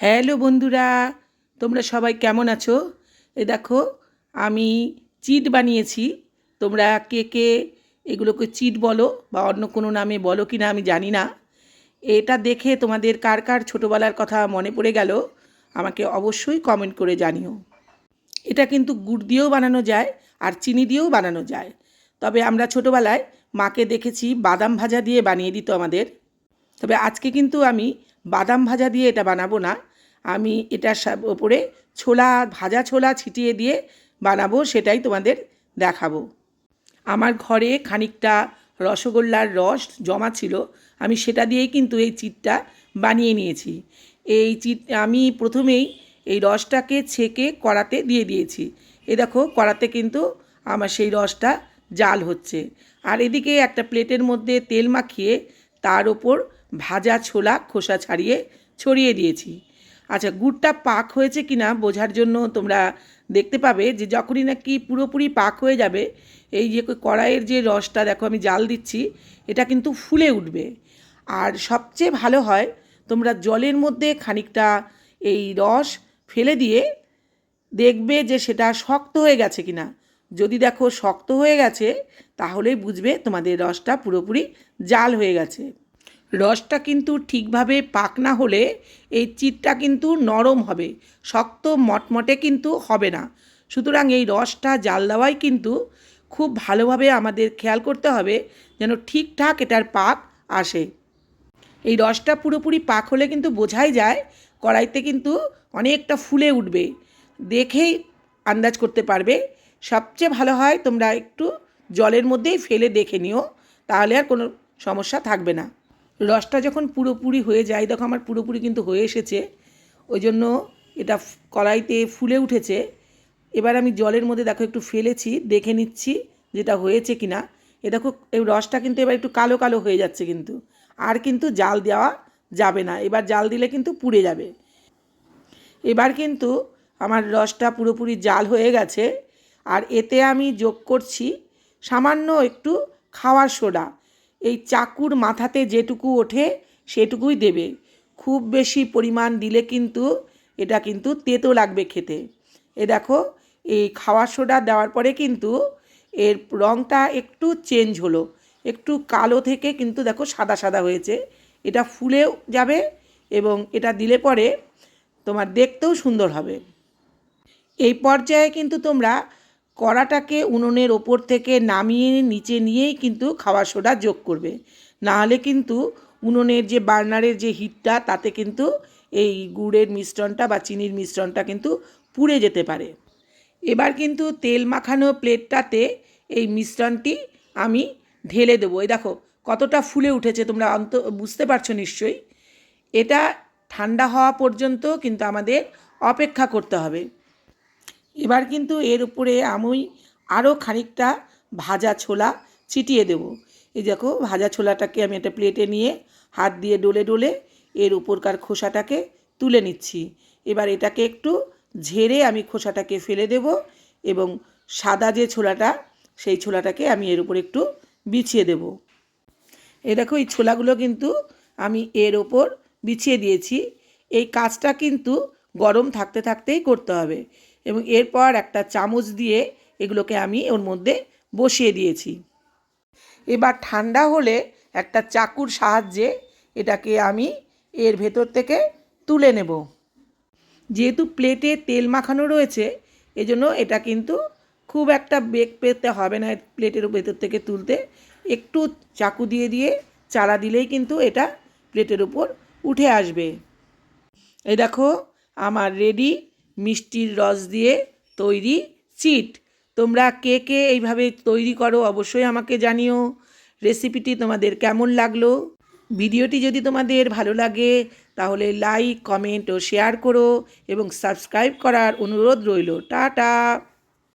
Hello বন্ধুরা, তোমরা সবাই কেমন আছো? এ দেখো, আমি চিট বানিয়েছি। তোমরা কে কে এগুলোকে চিট বলো বা অন্য কোনো নামে বলো কি না আমি জানি না। এটা দেখে তোমাদের কার কার ছোটোবেলার কথা মনে পড়ে গেল, আমাকে অবশ্যই কমেন্ট করে জানিও। এটা কিন্তু গুড় দিয়েও বানানো যায় আর চিনি দিয়েও বানানো যায়। তবে আমরা ছোটোবেলায় মাকে দেখেছি বাদাম ভাজা দিয়ে বানিয়ে দিত আমাদের। তবে আজকে কিন্তু আমি বাদাম ভাজা দিয়ে এটা বানাবো না। আমি এটার ওপরে ছোলা, ভাজা ছোলা ছিটিয়ে দিয়ে বানাবো, সেটাই তোমাদের দেখাবো। আমার ঘরে খানিকটা রসগোল্লার রস জমা ছিল, আমি সেটা দিয়েই কিন্তু এই চিটটা বানিয়ে নিয়েছি। এই চিট আমি প্রথমেই এই রসটাকে ছেঁকে কড়াতে দিয়ে দিয়েছি। এ দেখো, কড়াতে কিন্তু আমার সেই রসটা জাল হচ্ছে। আর এদিকে একটা প্লেটের মধ্যে তেল মাখিয়ে তার ওপর ভাজা ছোলা খোসা ছাড়িয়ে ছড়িয়ে দিয়েছি। আচ্ছা গুড়টা পাক হয়েছে কি না বোঝার জন্য তোমরা দেখতে পাবে যে যখনই নাকি পুরোপুরি পাক হয়ে যাবে, এই যে কড়াইয়ের যে রসটা দেখো আমি জাল দিচ্ছি, এটা কিন্তু ফুলে উঠবে। আর সবচেয়ে ভালো হয় তোমরা জলের মধ্যে খানিকটা এই রস ফেলে দিয়ে দেখবে যে সেটা শক্ত হয়ে গেছে কিনা। যদি দেখো শক্ত হয়ে গেছে, তাহলেই বুঝবে তোমাদের রসটা পুরোপুরি জাল হয়ে গেছে। রসটা কিন্তু ঠিকভাবে পাক না হলে এই চিটটা কিন্তু নরম হবে, শক্ত মটমটে কিন্তু হবে না। সুতরাং এই রসটা জাল দেওয়াই কিন্তু খুব ভালোভাবে আমাদের খেয়াল করতে হবে যেন ঠিকঠাক এটার পাক আসে। এই রসটা পুরোপুরি পাক হলে কিন্তু বোঝাই যায় কড়াইতে কিন্তু অনেকটা ফুলে উঠবে, দেখেই আন্দাজ করতে পারবে। সবচেয়ে ভালো হয় তোমরা একটু জলের মধ্যেই ফেলে দেখে নিও, তাহলে আর কোনো সমস্যা থাকবে না। রসটা যখন পুরোপুরি হয়ে যায়, দেখো আমার পুরোপুরি কিন্তু হয়ে এসেছে, ওই জন্য এটা কড়াইতে ফুলে উঠেছে। এবার আমি জলের মধ্যে দেখো একটু ফেলেছি, দেখে নিচ্ছি যেটা হয়েছে কি না এ দেখো, এই রসটা কিন্তু এবার একটু কালো কালো হয়ে যাচ্ছে কিন্তু। আর কিন্তু জাল দেওয়া যাবে না, এবার জাল দিলে কিন্তু পুড়ে যাবে। এবার কিন্তু আমার রসটা পুরোপুরি জাল হয়ে গেছে, আর এতে আমি যোগ করছি সামান্য একটু খাওয়ার সোডা। এই চাকুর মাথাতে যেটুকু ওঠে সেটুকুই দেবে। খুব বেশি পরিমাণ দিলে কিন্তু এটা কিন্তু তেতো লাগবে খেতে। এ দেখো, এই খাওয়ার সোডা দেওয়ার পরে কিন্তু এর রঙটা একটু চেঞ্জ হলো। একটু কালো থেকে কিন্তু দেখো সাদা সাদা হয়েছে। এটা ফুলেও যাবে এবং এটা দিলে পরে তোমার দেখতেও সুন্দর হবে। এই পর্যায়ে কিন্তু তোমরা কড়াটাকে উনুনের ওপর থেকে নামিয়ে নিচে নিয়েই কিন্তু খাওয়ার সোডা যোগ করবে। না হলে কিন্তু উনুনের যে বার্নারের যে হিটটা, তাতে কিন্তু এই গুড়ের মিশ্রণটা বা চিনির মিশ্রণটা কিন্তু পুড়ে যেতে পারে। এবার কিন্তু তেল মাখানো প্লেটটাতে এই মিশ্রণটি আমি ঢেলে দেবো। এই দেখো, কতটা ফুলে উঠেছে, তোমরা অন্ত, বুঝতে পারছ নিশ্চয়ই। এটা ঠান্ডা হওয়া পর্যন্ত কিন্তু আমাদের অপেক্ষা করতে হবে। এবার কিন্তু এর উপরে আমি আরও খানিকটা ভাজা ছোলা ছিটিয়ে দেব। এই দেখো, ভাজা ছোলাটাকে আমি একটা প্লেটে নিয়ে হাত দিয়ে ডলে ডলে এর উপরকার খোসাটাকে তুলে নিচ্ছি। এবার এটাকে একটু ঝেড়ে আমি খোসাটাকে ফেলে দেব এবং সাদা যে ছোলাটা, সেই ছোলাটাকে আমি এর উপর একটু বিছিয়ে দেব। এই দেখো, এই ছোলাগুলো কিন্তু আমি এর ওপর বিছিয়ে দিয়েছি। এই কাজটা কিন্তু গরম থাকতে থাকতেই করতে হবে। এবং এরপর একটা চামচ দিয়ে এগুলোকে আমি ওর মধ্যে বসিয়ে দিয়েছি। এবার ঠান্ডা হলে একটা চাকুর সাহায্যে এটাকে আমি এর ভেতর থেকে তুলে নেব। যেহেতু প্লেটে তেল মাখানো রয়েছে, এজন্য এটা কিন্তু খুব একটা বেগ পেতে হবে না প্লেটের ভেতর থেকে তুলতে। একটু চাকু দিয়ে দিয়ে চালা দিলেই কিন্তু এটা প্লেটের উপর উঠে আসবে। এই দেখো, আমার রেডি মিষ্টির রস দিয়ে তৈরি চিট। তোমরা কে কে এইভাবে তৈরি করো অবশ্যই আমাকে জানিও। রেসিপিটি তোমাদের কেমন লাগল? ভিডিওটি যদি তোমাদের ভালো লাগে, তাহলে লাইক, কমেন্ট ও শেয়ার করো এবং সাবস্ক্রাইব করার অনুরোধ রইল। টাটা!